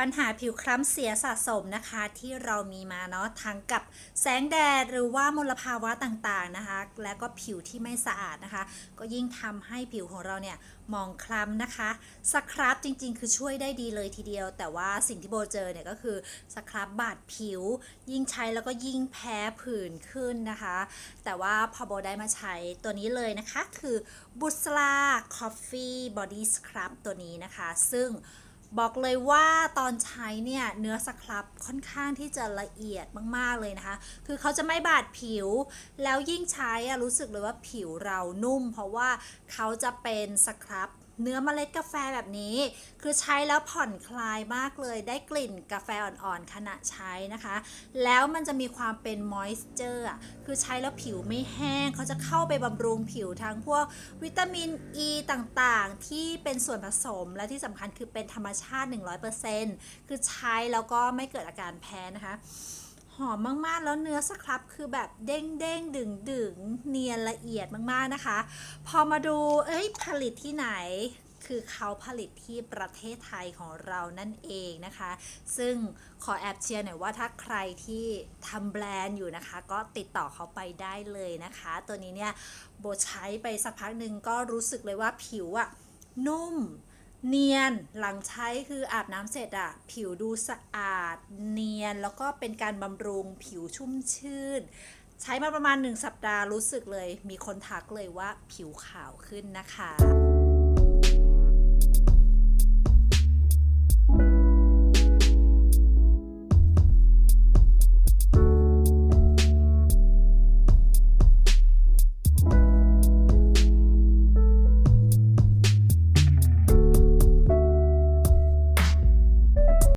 ปัญหาผิวคล้ำเสียสะสมนะคะที่เรามีมาเนาะทั้งกับแสงแดดหรือว่ามลภาวะต่างๆนะคะ และก็ผิวที่ไม่สะอาดนะคะ ก็ยิ่งทำให้ผิวของเราเนี่ยหมองคล้ำนะคะสครับจริงๆ คือช่วยได้ดีเลยทีเดียว แต่ว่าสิ่งที่โบเจอเนี่ยก็คือสครับบาดผิว ยิ่งใช้แล้วก็ยิ่งแพ้ผื่นขึ้นนะคะ แต่ว่าพอโบได้มาใช้ตัวนี้เลยนะคะ คือบุสลาคอฟฟี่บอดี้สครับตัวนี้นะคะ ซึ่ง บอกเลยว่าตอนใช้เนี่ยเนื้อสครับค่อนข้างที่จะละเอียดมากๆเลยนะคะ คือเขาจะไม่บาดผิว แล้วยิ่งใช้รู้สึกเลยว่าผิวเรานุ่ม เพราะว่าเขาจะเป็นสครับเนื้อเมล็ดกาแฟแบบนี้ คือใช้แล้วผ่อนคลายมากเลยได้กลิ่นกาแฟอ่อนๆขณะใช้นะคะ แล้วมันจะมีความเป็นมอยส์เจอร์คือใช้แล้วผิวไม่แห้ง เขาจะเข้าไปบำรุงผิวทั้งพวกวิตามินอ e ีต่างๆ ที่เป็นส่วนผสมและที่สำคัญคือเป็นธรรมชาติ 100%คือใช้แล้วก็ไม่เกิดอาการแพ้นะคะ อมมากๆ แล้วเนื้อสครับคือแบบเด้งเด้งดึงดึงเนียนละเอียดมากๆนะคะ พอมาดูเอ้ยผลิตที่ไหนคือเขาผลิตที่ประเทศไทยของเรานั่นเองนะคะ ซึ่งขอแอบเชียร์หน่อยว่าถ้าใครที่ทำแบรนด์อยู่นะคะ ก็ติดต่อเขาไปได้เลยนะคะ ตัวนี้เนี่ยโบใช้ไปสักพักหนึ่งก็รู้สึกเลยว่าผิวอะนุ่ม เนียนหลังใช้คืออาบน้ำเสร็จอะผิวดูสะอาด เนียนแล้วก็เป็นการบำรุงผิวชุ่มชื่น ใช้มาประมาณ 1 สัปดาห์รู้สึกเลย มีคนทักเลยว่าผิวขาวขึ้นนะคะ